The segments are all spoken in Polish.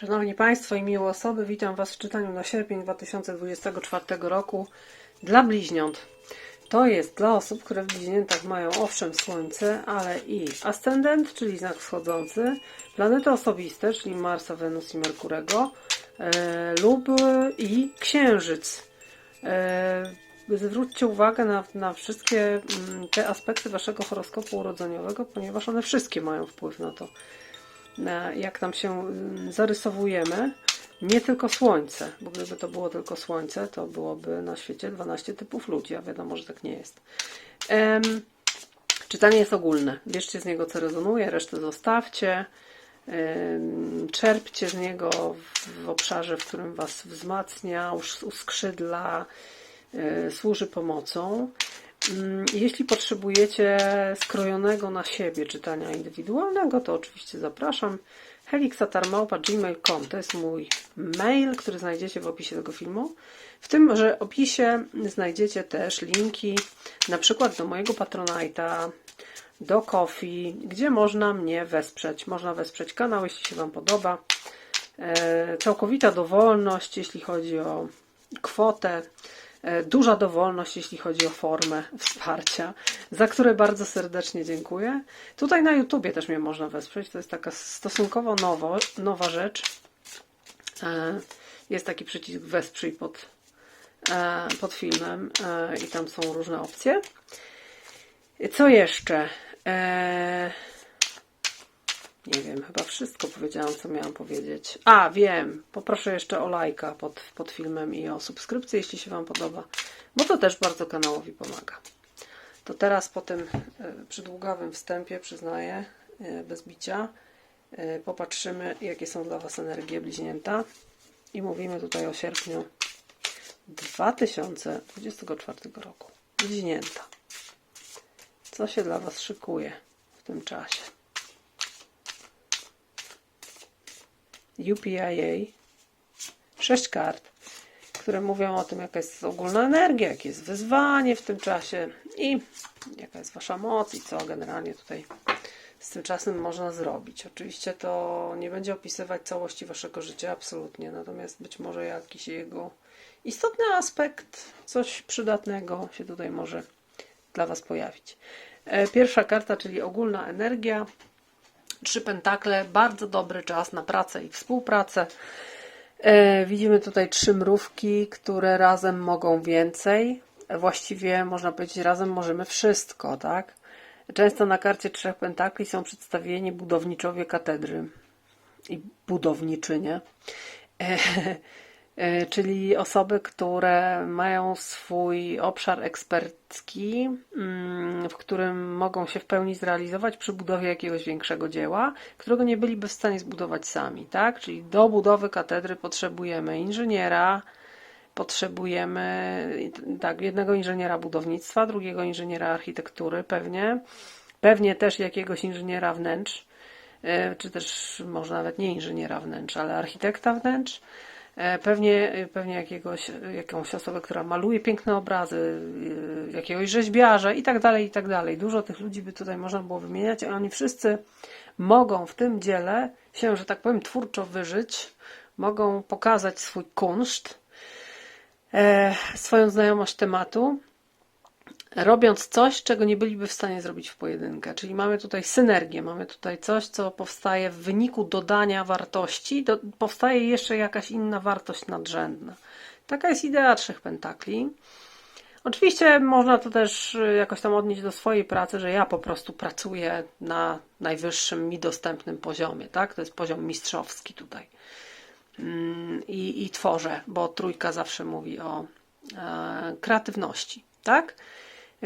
Szanowni Państwo i miłe osoby, witam Was w czytaniu na sierpień 2024 roku dla bliźniąt. To jest dla osób, które w bliźniętach mają owszem Słońce, ale i ascendent, czyli znak wschodzący, planety osobiste, czyli Marsa, Wenus i Merkurego, e, lub i Księżyc. E, zwróćcie uwagę na, na wszystkie mm, te aspekty Waszego horoskopu urodzeniowego, ponieważ one wszystkie mają wpływ na to, jak nam się mm, zarysowujemy. Nie tylko Słońce, bo gdyby to było tylko Słońce, to byłoby na świecie 12 typów ludzi, a wiadomo, że tak nie jest. Em, czytanie jest ogólne. Bierzcie z niego, co rezonuje, resztę zostawcie. Em, Czerpcie z niego w, w obszarze, w którym Was wzmacnia, us- uskrzydla, e, służy pomocą. Mm, Jeśli potrzebujecie skrojonego na siebie czytania indywidualnego, to oczywiście zapraszam. helixatarmałpa.gmail.com to jest mój mail, który znajdziecie w opisie tego filmu. W tym, że opisie znajdziecie też linki na przykład do mojego Patronite'a, do Kofi, gdzie można mnie wesprzeć. Można wesprzeć kanał, jeśli się Wam podoba. E, Całkowita dowolność, jeśli chodzi o kwotę. E, Duża dowolność, jeśli chodzi o formę wsparcia, za które bardzo serdecznie dziękuję. Tutaj na YouTubie też mnie można wesprzeć. To jest taka stosunkowo nowo, nowa rzecz. E, Jest taki przycisk wesprzyj pod, e, pod filmem i tam są różne opcje. Co jeszcze? E, nie wiem, chyba wszystko powiedziałam, co miałam powiedzieć. A, wiem, poproszę jeszcze o lajka pod, pod filmem i o subskrypcję, jeśli się Wam podoba, bo to też bardzo kanałowi pomaga. To teraz po tym e, przydługawym wstępie, przyznaję, e, bez bicia, e, popatrzymy, jakie są dla Was energie bliźnięta. I mówimy tutaj o sierpniu 2024 roku. Bliźnięta. Co się dla Was szykuje w tym czasie? UPIA, sześć kart, które mówią o tym, jaka jest ogólna energia, jakie jest wyzwanie w tym czasie i jaka jest Wasza moc i co generalnie tutaj z tym czasem można zrobić. Oczywiście to nie będzie opisywać całości Waszego życia, absolutnie, natomiast być może jakiś jego istotny aspekt, coś przydatnego się tutaj może dla Was pojawić. E, Pierwsza karta, czyli ogólna energia, Trzy pentakle, bardzo dobry czas na pracę i współpracę. E, widzimy tutaj trzy mrówki, które razem mogą więcej. E, Właściwie można powiedzieć, razem możemy wszystko, tak? Często na karcie trzech pentakli są przedstawieni budowniczowie katedry i budowniczynie. E, czyli osoby, które mają swój obszar ekspercki, mm, w którym mogą się w pełni zrealizować przy budowie jakiegoś większego dzieła, którego nie byliby w stanie zbudować sami, tak? Czyli do budowy katedry potrzebujemy inżyniera, potrzebujemy tak, jednego inżyniera budownictwa, drugiego inżyniera architektury pewnie, pewnie też jakiegoś inżyniera wnętrz, e, czy też może nawet nie inżyniera wnętrz, ale architekta wnętrz. E, Pewnie, pewnie jakiegoś, jakąś osobę, która maluje piękne obrazy, e, jakiegoś rzeźbiarza i tak dalej, i tak dalej. Dużo tych ludzi by tutaj można było wymieniać, a oni wszyscy mogą w tym dziele się, że tak powiem, twórczo wyżyć, mogą pokazać swój kunszt, e, swoją znajomość tematu, robiąc coś, czego nie byliby w stanie zrobić w pojedynkę. Czyli mamy tutaj synergię, mamy tutaj coś, co powstaje w wyniku dodania wartości, do, powstaje jeszcze jakaś inna wartość nadrzędna. Taka jest idea trzech pentakli. Oczywiście można to też y, jakoś tam odnieść do swojej pracy, że ja po prostu pracuję na najwyższym mi dostępnym poziomie, tak? To jest poziom mistrzowski tutaj. Mm, I, i tworzę, bo trójka zawsze mówi o e, kreatywności, tak?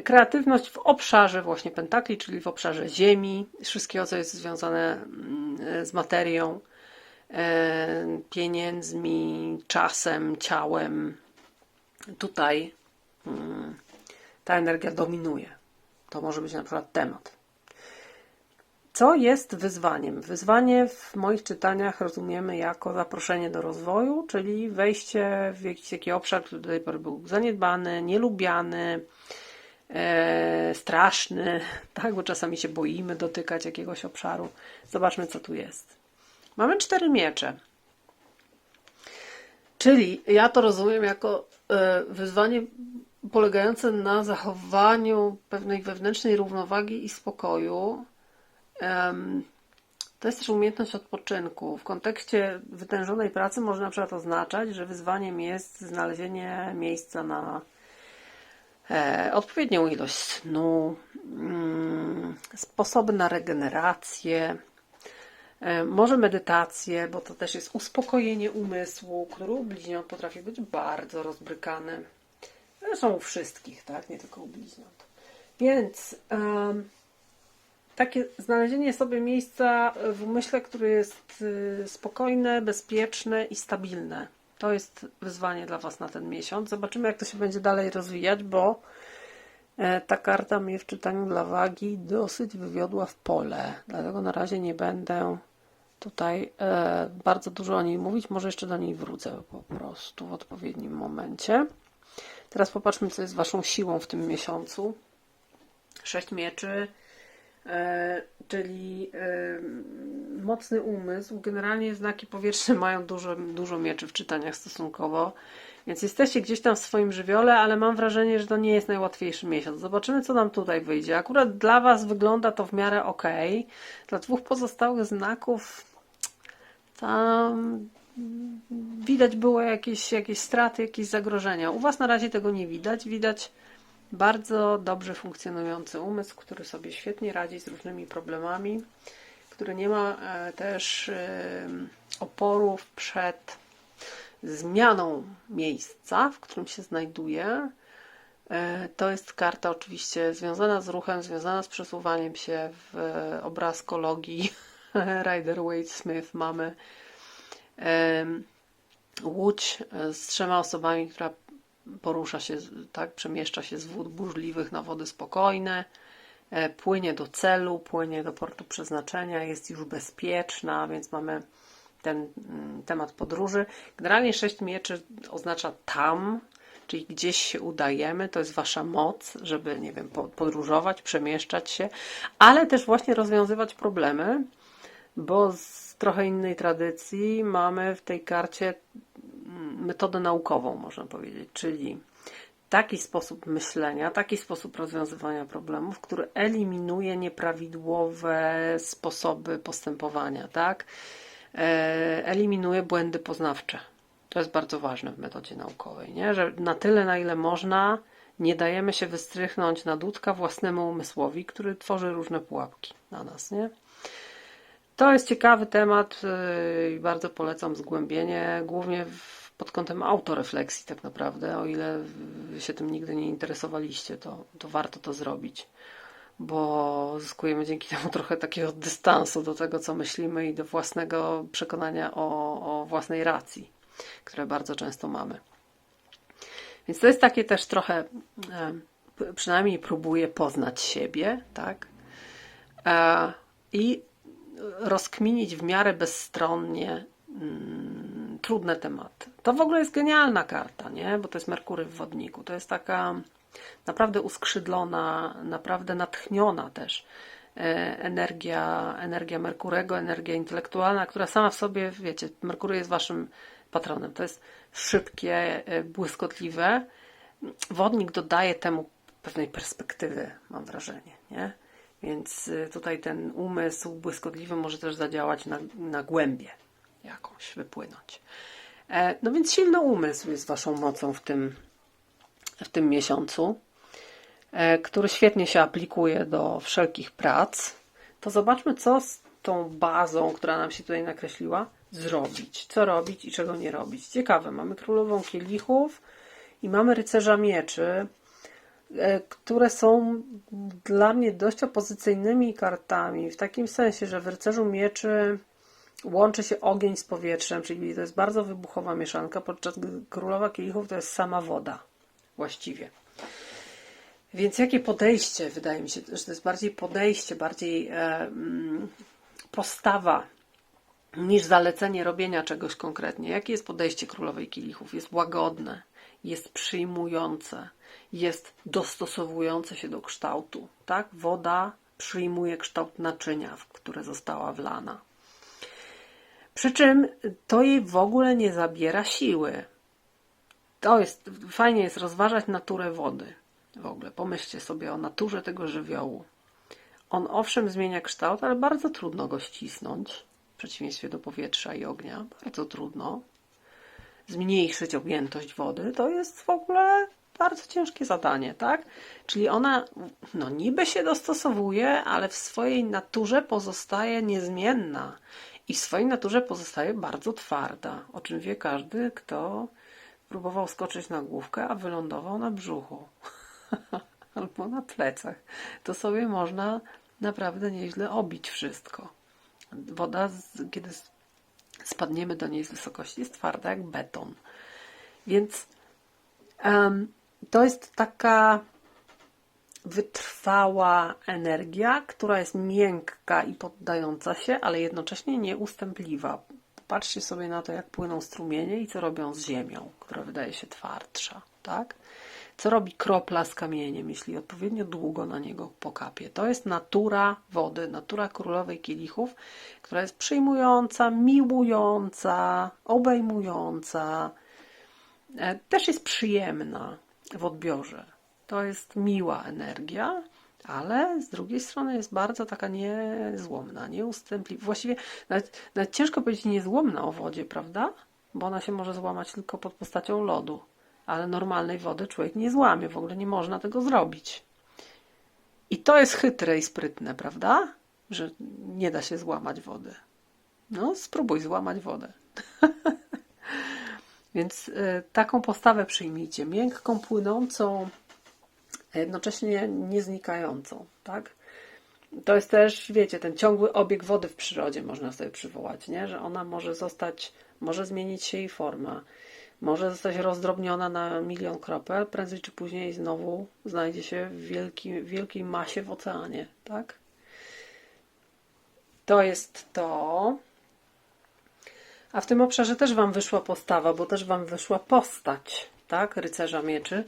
Kreatywność w obszarze właśnie pentakli, czyli w obszarze ziemi, wszystkiego, co jest związane mm, z materią, e, pieniędzmi, czasem, ciałem. Tutaj mm, ta energia dominuje. To może być na przykład temat. Co jest wyzwaniem? Wyzwanie w moich czytaniach rozumiemy jako zaproszenie do rozwoju, czyli wejście w jakiś taki obszar, który do tej pory był zaniedbany, nielubiany, e, straszny, tak, bo czasami się boimy dotykać jakiegoś obszaru. Zobaczmy, co tu jest. Mamy cztery miecze. Czyli ja to rozumiem jako e, wyzwanie polegające na zachowaniu pewnej wewnętrznej równowagi i spokoju. To jest też umiejętność odpoczynku. W kontekście wytężonej pracy może na przykład oznaczać, że wyzwaniem jest znalezienie miejsca na odpowiednią ilość snu, mm, sposoby na regenerację, e, może medytację, bo to też jest uspokojenie umysłu, który u bliźniąt potrafi być bardzo rozbrykany. Zresztą u wszystkich, tak? Nie tylko u bliźniąt. Więc em, takie znalezienie sobie miejsca w umyśle, które jest y, spokojne, bezpieczne i stabilne. To jest wyzwanie dla Was na ten miesiąc. Zobaczymy, jak to się będzie dalej rozwijać, bo e, ta karta mnie w czytaniu dla wagi dosyć wywiodła w pole. Dlatego na razie nie będę tutaj e, bardzo dużo o niej mówić. Może jeszcze do niej wrócę po prostu w odpowiednim momencie. Teraz popatrzmy, co jest Waszą siłą w tym miesiącu. Sześć mieczy, czyli e, mocny umysł. Generalnie znaki powietrzne mają dużo, dużo mieczy w czytaniach stosunkowo, więc jesteście gdzieś tam w swoim żywiole, ale mam wrażenie, że to nie jest najłatwiejszy miesiąc. Zobaczymy, co nam tutaj wyjdzie. Akurat dla Was wygląda to w miarę ok. Dla dwóch pozostałych znaków tam widać było jakieś, jakieś straty, jakieś zagrożenia. U Was na razie tego nie widać. Widać bardzo dobrze funkcjonujący umysł, który sobie świetnie radzi z różnymi problemami, który nie ma e, też oporów przed zmianą miejsca, w którym się znajduje. E, To jest karta oczywiście związana z ruchem, związana z przesuwaniem się w e, obrazkologii Rider Waite Smith mamy łódź z trzema osobami, która porusza się, tak, przemieszcza się z wód burzliwych na wody spokojne, e, płynie do celu, płynie do portu przeznaczenia, jest już bezpieczna, więc mamy ten mm, temat podróży. Generalnie sześć mieczy oznacza tam, czyli gdzieś się udajemy, to jest wasza moc, żeby, nie wiem, po- podróżować, przemieszczać się, ale też właśnie rozwiązywać problemy, bo z trochę innej tradycji mamy w tej karcie metodę naukową, można powiedzieć, czyli taki sposób myślenia, taki sposób rozwiązywania problemów, który eliminuje nieprawidłowe sposoby postępowania, tak? E, Eliminuje błędy poznawcze. To jest bardzo ważne w metodzie naukowej, nie? że na tyle, na ile można, nie dajemy się wystrychnąć na dudka własnemu umysłowi, który tworzy różne pułapki na nas. Nie? To jest ciekawy temat yy, i bardzo polecam zgłębienie, głównie w, pod kątem autorefleksji tak naprawdę. O ile się tym nigdy nie interesowaliście, to, to warto to zrobić, bo zyskujemy dzięki temu trochę takiego dystansu do tego, co myślimy i do własnego przekonania o, o własnej racji, które bardzo często mamy. Więc to jest takie też trochę, e, przynajmniej próbuję poznać siebie, tak? E, I rozkminić w miarę bezstronnie mm, trudne tematy. To w ogóle jest genialna karta, nie? Bo to jest Merkury w wodniku. To jest taka naprawdę uskrzydlona, naprawdę natchniona też e, energia, energia Merkurego, energia intelektualna, która sama w sobie, wiecie, Merkury jest waszym patronem. To jest szybkie, e, błyskotliwe. Wodnik dodaje temu pewnej perspektywy, mam wrażenie, nie? Więc y, tutaj ten umysł błyskotliwy może też zadziałać na, na głębię jakąś, wypłynąć. E, No więc silny umysł jest waszą mocą w tym, w tym miesiącu, e, który świetnie się aplikuje do wszelkich prac. To zobaczmy, co z tą bazą, która nam się tutaj nakreśliła, zrobić. Co robić i czego nie robić. Ciekawe, mamy królową kielichów i mamy rycerza mieczy e, które są dla mnie dość opozycyjnymi kartami, w takim sensie, że w rycerzu mieczy łączy się ogień z powietrzem, czyli to jest bardzo wybuchowa mieszanka, podczas gdy królowa kielichów to jest sama woda właściwie. Więc jakie podejście, wydaje mi się, że to jest bardziej podejście, bardziej e, postawa niż zalecenie robienia czegoś konkretnie. Jakie jest podejście królowej kielichów? Jest łagodne, jest przyjmujące, jest dostosowujące się do kształtu. Tak? Woda przyjmuje kształt naczynia, w które została wlana. Przy czym to jej w ogóle nie zabiera siły. to jest, fajnie jest rozważać naturę wody. W ogóle pomyślcie sobie o naturze tego żywiołu. On owszem zmienia kształt, ale bardzo trudno go ścisnąć, w przeciwieństwie do powietrza i ognia. Bardzo trudno. Zmniejszyć objętość wody to jest w ogóle bardzo ciężkie zadanie, tak? Czyli ona, no niby się dostosowuje, ale w swojej naturze pozostaje niezmienna i w swojej naturze pozostaje bardzo twarda, o czym wie każdy, kto próbował skoczyć na główkę, a wylądował na brzuchu albo na plecach. To sobie można naprawdę nieźle obić wszystko. Woda, kiedy spadniemy do niej z wysokości, jest twarda jak beton. Więc em, to jest taka wytrwała energia, która jest miękka i poddająca się, ale jednocześnie nieustępliwa. Patrzcie sobie na to, jak płyną strumienie i co robią z ziemią, która wydaje się twardsza, tak? Co robi kropla z kamieniem, jeśli odpowiednio długo na niego pokapie? To jest natura wody, natura królowej kielichów, która jest przyjmująca, miłująca, obejmująca, e, też jest przyjemna w odbiorze. To jest miła energia, ale z drugiej strony jest bardzo taka niezłomna, nieustępliwa. Właściwie nawet, nawet ciężko powiedzieć niezłomna o wodzie, prawda? Bo ona się może złamać tylko pod postacią lodu. Ale normalnej wody człowiek nie złamie, w ogóle nie można tego zrobić. I to jest chytre i sprytne, prawda? Że nie da się złamać wody. No, spróbuj złamać wodę. Więc y, taką postawę przyjmijcie. Miękką, płynącą, a jednocześnie nieznikającą, tak? To jest też, wiecie, ten ciągły obieg wody w przyrodzie można sobie przywołać, nie? Że ona może zostać, może zmienić się jej forma, może zostać rozdrobniona na milion kropel, prędzej czy później znowu znajdzie się w wielki, wielkiej masie w oceanie, tak? To jest to. A w tym obszarze też Wam wyszła postawa, bo też Wam wyszła postać, tak? Rycerza mieczy,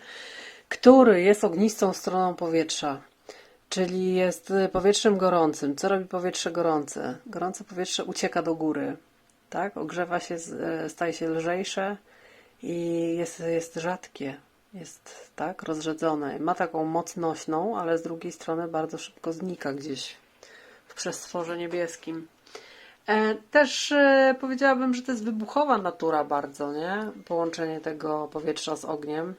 który jest ognistą stroną powietrza, czyli jest y, powietrzem gorącym. Co robi powietrze gorące? Gorące powietrze ucieka do góry, tak? Ogrzewa się, e, staje się lżejsze i jest, jest rzadkie, jest tak rozrzedzone. Ma taką moc nośną, ale z drugiej strony bardzo szybko znika gdzieś w przestworze niebieskim. E, Też e, powiedziałabym, że to jest wybuchowa natura bardzo, nie? Połączenie tego powietrza z ogniem.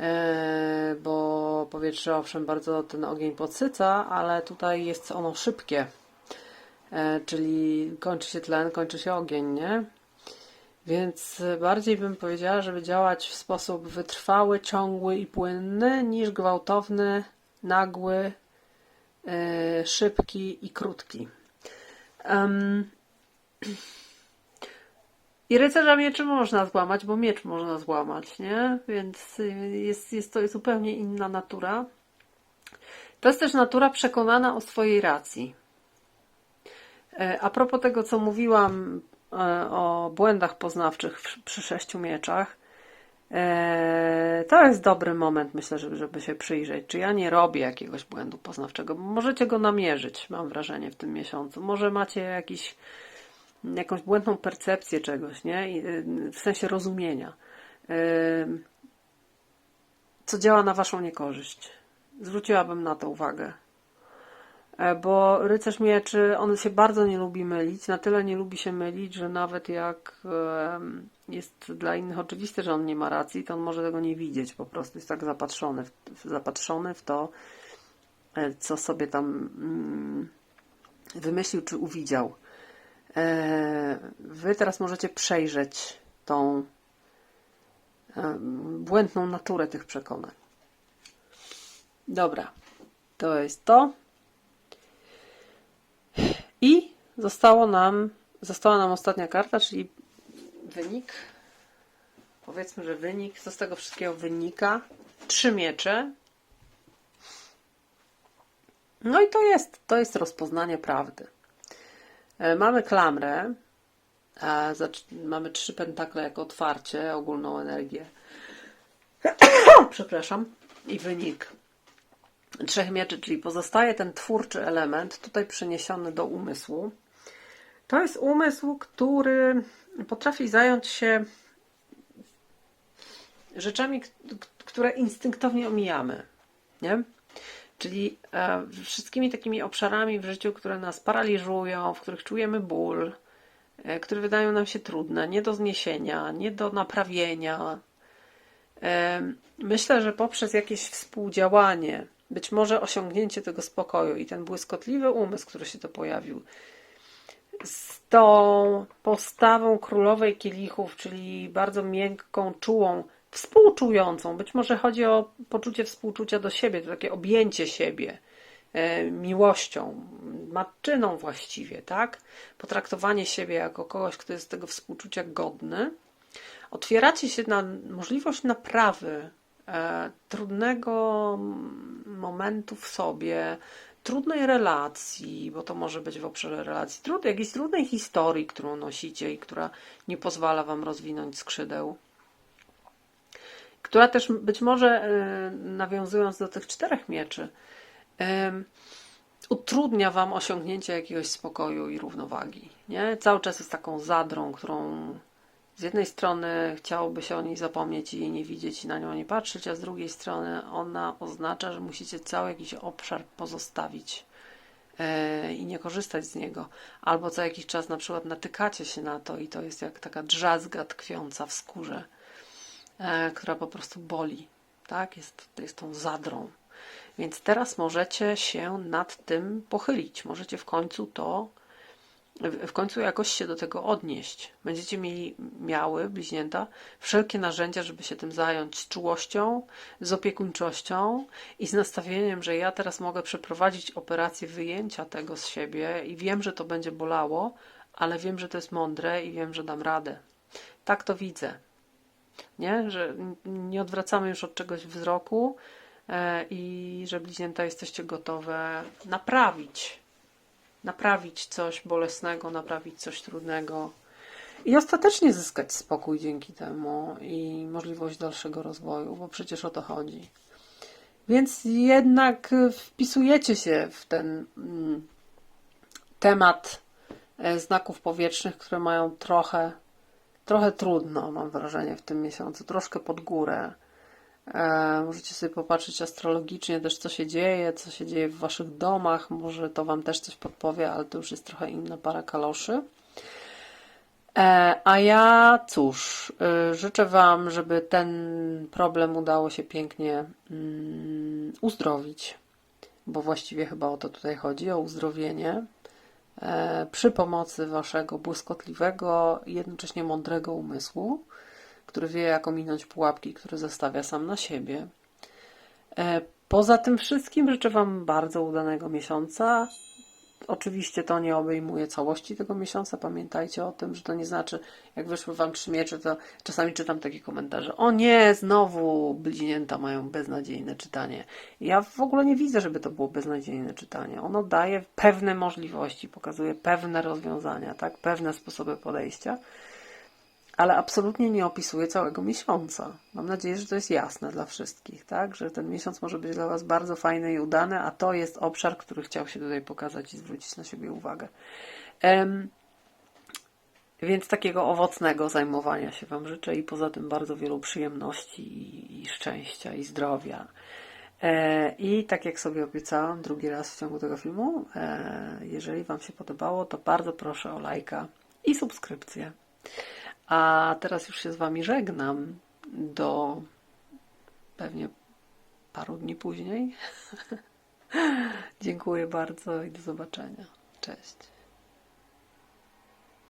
E, Bo powietrze owszem bardzo ten ogień podsyca, ale tutaj jest ono szybkie. E, Czyli kończy się tlen, kończy się ogień, nie? Więc bardziej bym powiedziała, żeby działać w sposób wytrwały, ciągły i płynny, niż gwałtowny, nagły, e, szybki i krótki. Em, I rycerza mieczy można złamać, bo miecz można złamać, nie? Więc jest, jest to zupełnie inna natura. To jest też natura przekonana o swojej racji. E, A propos tego, co mówiłam e, o błędach poznawczych przy sześciu mieczach, e, to jest dobry moment, myślę, żeby się przyjrzeć, czy ja nie robię jakiegoś błędu poznawczego. Możecie go namierzyć, mam wrażenie, w tym miesiącu. Może macie jakiś, jakąś błędną percepcję czegoś, nie? Y, W sensie rozumienia. Co działa na waszą niekorzyść. Zwróciłabym na to uwagę. E, Bo rycerz mieczy, on się bardzo nie lubi mylić, na tyle nie lubi się mylić, że nawet jak jest dla innych oczywiste, że on nie ma racji, to on może tego nie widzieć, po prostu jest tak zapatrzony zapatrzony w to, e, co sobie tam mm, wymyślił czy uwidział. E, Wy teraz możecie przejrzeć tą em, błędną naturę tych przekonań. Dobra, to jest to. I zostało nam, została nam ostatnia karta, czyli wynik. Powiedzmy, że wynik, co z tego wszystkiego wynika? Trzy miecze. No i to jest, to jest rozpoznanie prawdy. E, Mamy klamrę, mamy trzy pentakle jako otwarcie, ogólną energię. Przepraszam. I wynik trzech mieczy, czyli pozostaje ten twórczy element, tutaj przeniesiony do umysłu. To jest umysł, który potrafi zająć się rzeczami, które instynktownie omijamy. Nie? Czyli e, wszystkimi takimi obszarami w życiu, które nas paraliżują, w których czujemy ból, e, które wydają nam się trudne, nie do zniesienia, nie do naprawienia. E, myślę, że poprzez jakieś współdziałanie, być może osiągnięcie tego spokoju i ten błyskotliwy umysł, który się to pojawił, z tą postawą królowej kielichów, czyli bardzo miękką, czułą, współczującą. Być może chodzi o poczucie współczucia do siebie, to takie objęcie siebie e, miłością, matczyną właściwie, tak? Potraktowanie siebie jako kogoś, kto jest tego współczucia godny. Otwieracie się na możliwość naprawy e, trudnego momentu w sobie, trudnej relacji, bo to może być w obszarze relacji, trud, jakiejś trudnej historii, którą nosicie i która nie pozwala Wam rozwinąć skrzydeł. Która też być może, e, nawiązując do tych czterech mieczy, em, utrudnia Wam osiągnięcie jakiegoś spokoju i równowagi. Nie? Cały czas jest taką zadrą, którą z jednej strony chciałoby się o niej zapomnieć i jej nie widzieć i na nią nie patrzeć, a z drugiej strony ona oznacza, że musicie cały jakiś obszar pozostawić e, i nie korzystać z niego. Albo co jakiś czas na przykład natykacie się na to i to jest jak taka drzazga tkwiąca w skórze, e, która po prostu boli. Tak? Jest, jest tą zadrą. Więc teraz możecie się nad tym pochylić. Możecie w końcu to w w końcu jakoś się do tego odnieść. Będziecie mieli, miały, bliźnięta, wszelkie narzędzia, żeby się tym zająć z czułością, z opiekuńczością i z nastawieniem, że ja teraz mogę przeprowadzić operację wyjęcia tego z siebie i wiem, że to będzie bolało, ale wiem, że to jest mądre i wiem, że dam radę. Tak to widzę. Nie? Że nie odwracamy już od czegoś wzroku e, i że bliźnięta jesteście gotowe naprawić naprawić coś bolesnego, naprawić coś trudnego i ostatecznie zyskać spokój dzięki temu i możliwość dalszego rozwoju, bo przecież o to chodzi. Więc jednak wpisujecie się w ten mm, temat e, znaków powietrznych, które mają trochę, trochę trudno, mam wrażenie, w tym miesiącu, troszkę pod górę. E, Możecie sobie popatrzeć astrologicznie też, co się dzieje, co się dzieje w waszych domach. Może to wam też coś podpowie, ale to już jest trochę inna para kaloszy. E, A ja cóż, y, życzę wam, żeby ten problem udało się pięknie mm, uzdrowić, bo właściwie chyba o to tutaj chodzi, o uzdrowienie e, przy pomocy waszego błyskotliwego jednocześnie mądrego umysłu który wie, jak ominąć pułapki, które zostawia sam na siebie. E, Poza tym wszystkim życzę Wam bardzo udanego miesiąca. Oczywiście to nie obejmuje całości tego miesiąca. Pamiętajcie o tym, że to nie znaczy, jak wyszły Wam trzy miecze, to czasami czytam takie komentarze. O nie, znowu bliźnięta mają beznadziejne czytanie. Ja w ogóle nie widzę, żeby to było beznadziejne czytanie. Ono daje pewne możliwości, pokazuje pewne rozwiązania, tak? pewne sposoby podejścia ale absolutnie nie opisuje całego miesiąca. Mam nadzieję, że to jest jasne dla wszystkich, tak? Że ten miesiąc może być dla Was bardzo fajny i udany, a to jest obszar, który chciał się tutaj pokazać i zwrócić na siebie uwagę. Em, więc takiego owocnego zajmowania się Wam życzę i poza tym bardzo wielu przyjemności i, i szczęścia i zdrowia. E, I tak jak sobie obiecałam drugi raz w ciągu tego filmu, e, jeżeli Wam się podobało, to bardzo proszę o lajka i subskrypcję. A teraz już się z Wami żegnam do pewnie paru dni później. Dziękuję bardzo i do zobaczenia. Cześć.